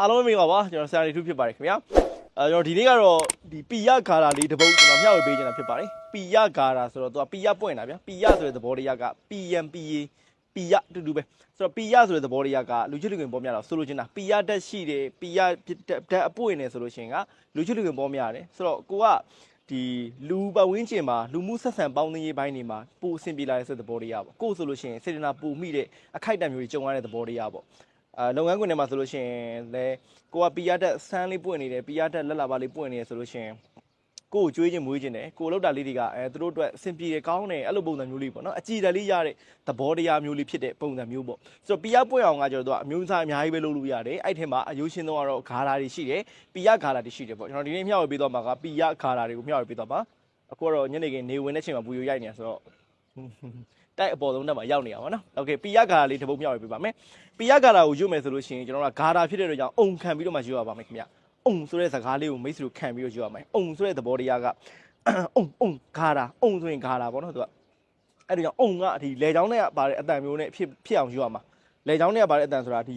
အားလုံးပဲမင်္ဂလာပါကျွန်တော်ဆရာလီထူးဖြစ်ပါတယ်ခင်ဗျာအဲကျွန်တော်ဒီနေ့ကတော့ဒီပီယဂါရာလေးတစ်ပုတ်ကျွန်တော်မျှဝေပေးချင်တာဖြစ်ပါတယ်ပီယဂါရာဆိုတော့သူကပီယပွင့်တာဗျာပီယဆိုတဲ့သဘောတရားက PMPA ပီယတူတူပဲဆိုတော့ပီယဆိုတဲ့သဘောတရားကလူချစ်လူငင်ပေါ်များတော့ဆိုလိုချင်တာပီယတက်ရှိတယ်ပီယတက်အပွင့်နေဆိုလို့ရှိရင်ကလူချစ်လူငင်ပေါ်များတယ်ဆိုတော့ကိုကဒီလူပတ်ဝန်းကျင်မှာလူမှုဆက်ဆံပေါင်းသင်းရေးပိုင်းတွေမှာပိုအဆင်ပြေလာတဲ့ဆိုတဲ့သဘောတရားပေါ့ကိုယ်ဆိုလို့ရှိရင်စေတနာပူမိတဲ့အခိုက်အတန့်မျိုးတွေကြုံရတဲ့သဘောတရားပေါ့ အဲလုပ်ငန်းခွင်ထဲမှာဆိုလို့ရှိရင်လဲကိုကပီယတက်ဆန်းလေးပွင့်နေတယ်ပီယတက်လက်လာပါလေးပွင့်နေတယ်ဆိုလို့ရှိရင်ကိုကိုကျွေးခြင်းမွေးခြင်းတယ်ကိုလောက်တာလေးတွေကအဲသူတို့အတွက်အဆင်ပြေတယ်ကောင်းတယ်အဲ့လိုပုံစံမျိုးလေးပေါ့နော်အကြည်တက်လေးရတဲ့သဘောတရားမျိုးလေးဖြစ်တဲ့ပုံစံမျိုးပေါ့ဆိုတော့ပီယပွင့်အောင်ကကျတော့သူကအမျိုးအစားအများကြီးပဲလုပ်လို့ရတယ်အဲ့ထဲမှာအယိုးရှင်းတော့ကတော့ဂါရာတွေရှိတယ်ပီယဂါရာတွေရှိတယ်ပေါ့ကျွန်တော်ဒီနေ့မျှဝေပေးတော့မှာကပီယဂါရာတွေကိုမျှဝေပေးတော့မှာအခုကတော့ညနေခင်းနေဝင်တဲ့ချိန်မှာပူယိုရိုက်နေဆိုတော့ တိုက်အပေါ်ဆုံးတက်မှာရောက်နေရပါတော့။ Okay ပီယဂါရာလေးတစ်ပုတ်မျှဝေပေးပါမယ်။ပီယဂါရာကိုရွတ်မယ်ဆိုလို့ရှိရင်ကျွန်တော်တို့ကဂါရာဖြစ်တဲ့အတွက်ကြောင့်အုံခံပြီးတော့မှရွတ်ရပါမယ်ခင်ဗျ။အုံဆိုတဲ့စကားလေးကိုမိတ်ဆွေတို့ခံပြီးတော့ရွတ်ရမယ်။အုံဆိုတဲ့သဘောတရားကအုံအုံဂါရာအုံဆိုရင်ဂါရာပေါ့နော်သူကအဲ့ဒါကြောင့်အုံကဒီလေချောင်းနဲ့ပါတဲ့အတန်မျိုးနဲ့ဖြစ်ဖြစ်အောင်ရွတ်ရမှာ။လေချောင်းနဲ့ပါတဲ့အတန်ဆိုတာဒီ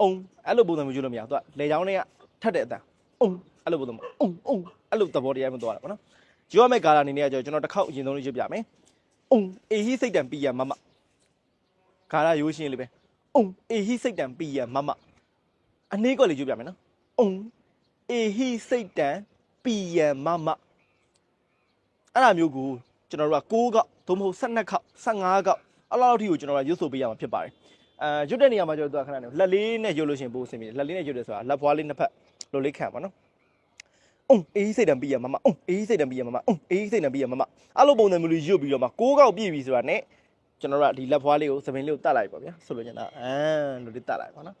အုံအဲ့လိုပုံစံမျိုးရွတ်လို့မရဘူး။သူကလေချောင်းနဲ့ထက်တဲ့အတန်အုံအဲ့လိုပုံစံမျိုးအုံအုံအဲ့လိုသဘောတရားမျိုးသွားတာပေါ့နော်။ရွတ်ရမယ့်ဂါရာအနေနဲ့ကကျွန်တော်တစ်ခေါက်အရင်ဆုံးလေးရွတ်ပြမယ်။ အုံအေဟိစိတ်တံပီယမမခါရရိုးရှင်းလေးပဲအုံအေဟိစိတ်တံပီယမမအနည်းကလေးကြည့်ပြမယ်နော်အုံအေဟိစိတ်တံပီယမမအဲ့လိုမျိုးကိုကျွန်တော်တို့က6ခေါက်သို့မဟုတ်12ခေါက်15ခေါက်အဲ့လောက်ထိကိုကျွန်တော်တို့ရွတ်ဆိုပေးရမှာဖြစ်ပါတယ်အဲရွတ်တဲ့နေရာမှာကျွန်တော်တို့ကခဏနေလက်လေးနဲ့ရွတ်လို့ရှိရင်ပိုအဆင်ပြေတယ်လက်လေးနဲ့ရွတ်တယ်ဆိုတာလက်ဖွားလေးနှစ်ဖက်လိုလေးခံပါနော် အုံအေးစိတ်တံပြီးရမမအုံအေးစိတ်တံပြီးရမမအုံအေးစိတ်တံပြီးရမမအဲ့လိုပုံစံမျိုးလေးရွတ်ပြီးတော့မှကိုးကောက်ပြည့်ပြီဆိုတာနဲ့ကျွန်တော်တို့ကဒီလက်ဖွားလေးကိုသပင်လေးကိုတတ်လိုက်ပါဗျာဆိုလို့ကျင်တာအမ်လို့လေးတတ်လိုက်ပါနော်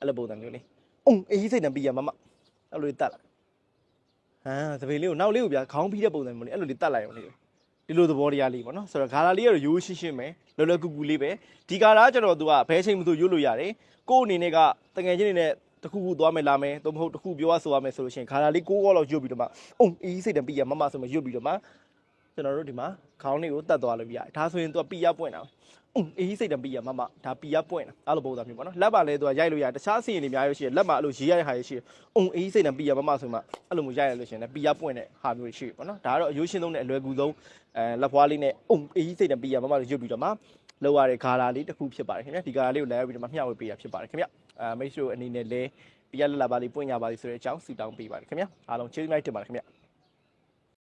အဲ့လိုပုံစံမျိုးလေးအုံအေးစိတ်တံပြီးရမမအဲ့လိုလေးတတ်လိုက်ဟမ်သပင်လေးကိုနောက်လေးကိုဗျာခေါင်းပြီးတဲ့ပုံစံမျိုးလေးအဲ့လိုလေးတတ်လိုက်အောင်လေးဒီလိုသဘောတရားလေးပေါ့နော်ဆိုတော့ဂါလာလေးကတော့ရိုးရှင်းရှင်းပဲလောလောကူကူလေးပဲဒီဂါလာကျွန်တော်တို့ကဘဲချိန်မှသူရွတ်လို့ရတယ်ကို့အနေနဲ့ကတငယ်ချင်းတွေနဲ့ တခုခုသွားမယ်လာမယ်သို့မဟုတ်တခုပြောရဆိုရမယ်ဆိုလို့ရှိရင်ခါလာလေးကိုးကောလောက်ရွတ်ပြီးတော့မှအုံအေးစိတ်တံပြီးရမမဆိုမှရွတ်ပြီးတော့မှကျွန်တော်တို့ဒီမှာခေါင်းလေးကိုတတ်သွားလို့ပြရတယ်ဒါဆိုရင်သူကပီရပွင့်တာအုံအေးစိတ်တံပြီးရမမဒါပီရပွင့်တာအဲ့လိုပုံစံမျိုးပေါ့နော်လက်ပါလဲသူကရိုက်လို့ရတယ်တခြားစီရင်တွေအများကြီးရှိတယ်လက်မှာအဲ့လိုရေးရတဲ့ဟာတွေရှိတယ်အုံအေးစိတ်တံပြီးရမမဆိုမှအဲ့လိုမျိုးရိုက်ရလို့ရှိရင်လည်းပီရပွင့်တဲ့ဟာမျိုးတွေရှိတယ်ပေါ့နော်ဒါကတော့အယိုးရှင်းဆုံးနဲ့အလွယ်ကူဆုံးအဲလက်ဖွားလေးနဲ့အုံအေးစိတ်တံပြီးရမမလို့ရွတ်ပြီးတော့မှလောက်ရတဲ့ဂါလာလေးတစ်ခုဖြစ်ပါတယ်ခင်ဗျာဒီဂါလာလေးကိုလည်းပြီးတော့မှမျှဝေပေးရဖြစ်ပါတယ်ခင်ဗျာ အဲမိတ်ဆွေအနေနဲ့လည်းပြရလက်လာပါလိပွင့်ရပါလိဆိုတဲ့အကြောင်းစီတောင်းပေးပါတယ်ခင်ဗျာအားလုံးကျေးဇူးများတင်ပါတယ်ခင်ဗျာ